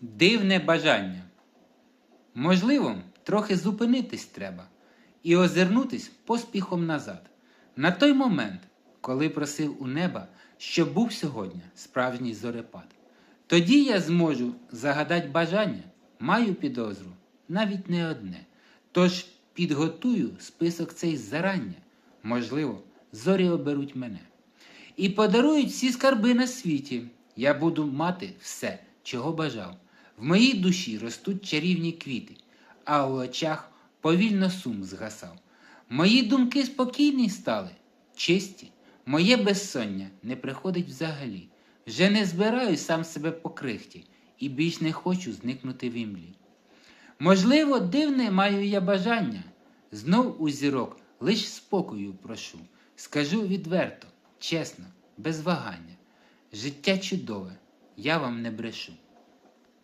Дивне бажання. Можливо, трохи зупинитись треба і озирнутись поспіхом назад. На той момент, коли просив у неба, щоб був сьогодні справжній зорепад. Тоді я зможу загадати бажання, маю підозру, навіть не одне. Тож підготую список цей зарання. Можливо, зорі оберуть мене. І подарують всі скарби на світі. Я буду мати все, чого бажав. В моїй душі ростуть чарівні квіти, а у очах повільно сум згасав. Мої думки спокійні стали, чисті, моє безсоння не приходить взагалі. Вже не збираю сам себе по крихті і більш не хочу зникнути в імлі. Можливо, дивне маю я бажання. Знов у зірок лиш спокою прошу. Скажу відверто, чесно, без вагання. Життя чудове, я вам не брешу.